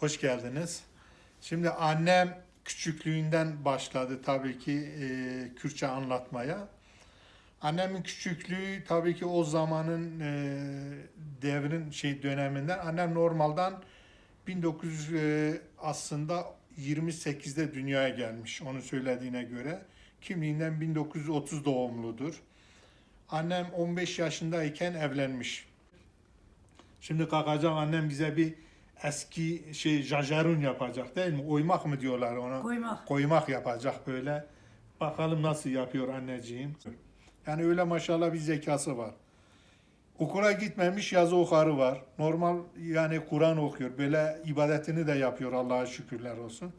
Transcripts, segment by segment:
Hoş geldiniz. Şimdi annem küçüklüğünden başladı tabii ki e, Kürtçe anlatmaya. Annemin küçüklüğü tabii ki o zamanın e, devrin şey döneminden. Annem normalden 1900 e, aslında 28'de dünyaya gelmiş onun söylediğine göre. Kimliğinden 1930 doğumludur. Annem 15 yaşındayken evlenmiş. Şimdi kalkacak annem bize bir eski şey jajarun yapacak değil mi? Oymak mı diyorlar ona? Koymak. Koymak yapacak böyle. Bakalım nasıl yapıyor anneciğim. Yani öyle maşallah bir zekası var. Okula gitmemiş yazı okarı var. Normal yani Kur'an okuyor. Böyle ibadetini de yapıyor Allah'a şükürler olsun.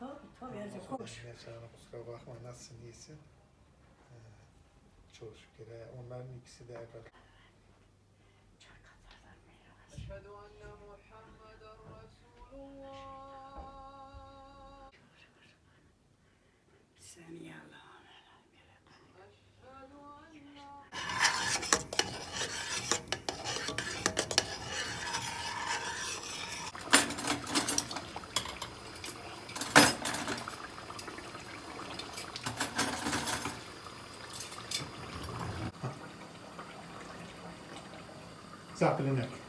Tabii tabii yazık hoş. Kusura bakma nasılsın iyisin? Çok şükür. Onların ikisi de evvel. Zappelin ek.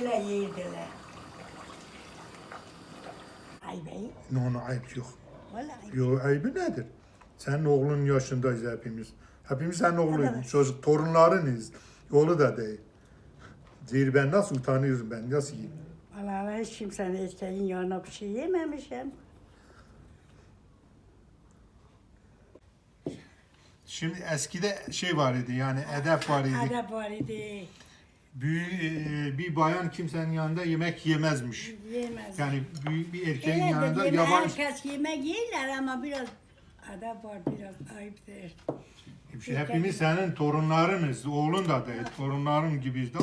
Böyle yerdiler. Ay bey. No, no, ayıp yok. Vallahi. Yo, ayıbı nedir? Senin oğlunun yaşındayız hepimiz. Hepimiz senin oğluydun. Evet. Çocuk, torunlarınız. Oğlu da değil. Değil ben nasıl utanıyorum ben, nasıl yiyeyim? Vallahi hiç kimsenin erkeğin yanına bir şey yememişim. Şimdi eskide şey var idi yani edep var idi. Adep var idi. Büyük, e, bir bayan kimsenin yanında yemek yemezmiş. Yemez. Yani büyük bir erkeğin Öyle yanında yeme, yabancı. herkes yemek yerler ama biraz adep var biraz ayıptır. İşte hepimiz senin torunlarınız. Oğlun da değil. Torunların gibiyiz de.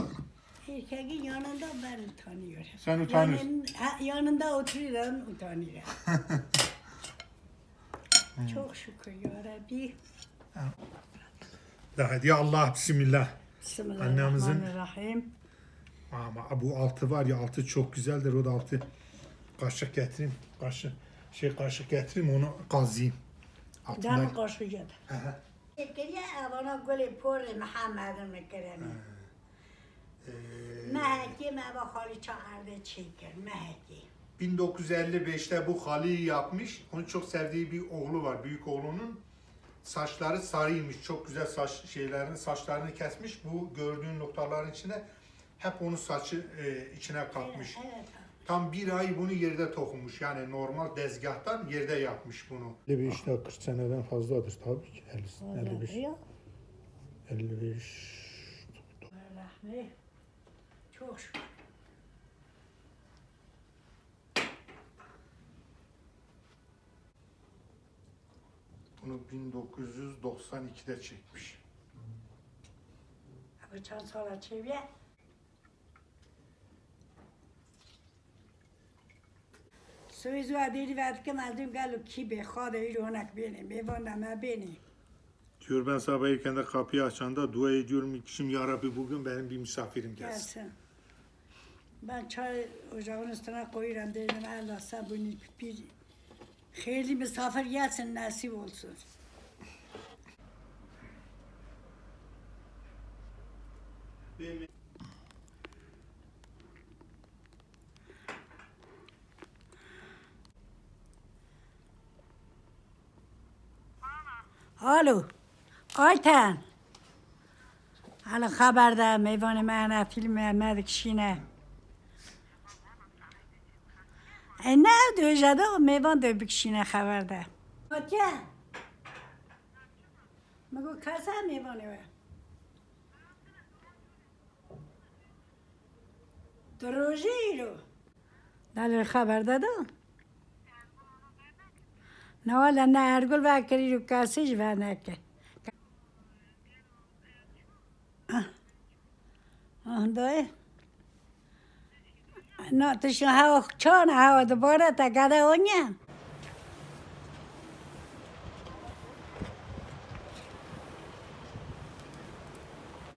Erkeğin yanında ben utanıyorum. Sen utanıyorsun. Yanın, ha, yanında oturuyorum utanıyorum. Çok şükür ya Rabbi. De hadi Allah bismillah. Bismillahirrahmanirrahim. Ama bu altı var ya altı çok güzeldir o da altı. Kaşık getireyim. Kaşık şey kaşık getireyim onu kazıyım. Dama Altına. koşacağım. Şekeriye abana gülü pori Muhammed'in mekeremi. Ee, Mehdi meva hali çağırdı çeker. Mehdi. 1955'te bu haliyi yapmış. Onun çok sevdiği bir oğlu var. Büyük oğlunun saçları sarıymış. Çok güzel saç şeylerini, saçlarını kesmiş. Bu gördüğün noktaların içine hep onun saçı e, içine katmış. Evet. Tam bir ay bunu yerde dokumuş. Yani normal dezgahtan yerde yapmış bunu. 55 ile 40 seneden fazladır tabii ki. 55. Ya. 55. Rahmi. Çok şükür. Bunu 1992'de çekmiş. Bıçak sonra çevir. سوی زو دیری وقت که مردم گلو کی به خواد ای رونق بینی میوانم بینی Diyor ben sabah erken de kapıyı açanda dua ediyorum. Şimdi ya Rabbi bugün benim bir misafirim gelsin. gelsin. Ben çay ocağın üstüne koyuyorum dedim Allah sen bunu bir hayırlı misafir gelsin nasip olsun. Alo. Ayten. حالا خبر ده میوان من فیلم محمد کشینه نه دو جده میوان دو بکشینه خبر ده. کیا مگو کسا میوانه و دروژه ای رو. دل خبر داده نه والا نه ارگل وکری رو کسیش و نکه آه. دای No, tu si chona, hago tu pora, ta cada.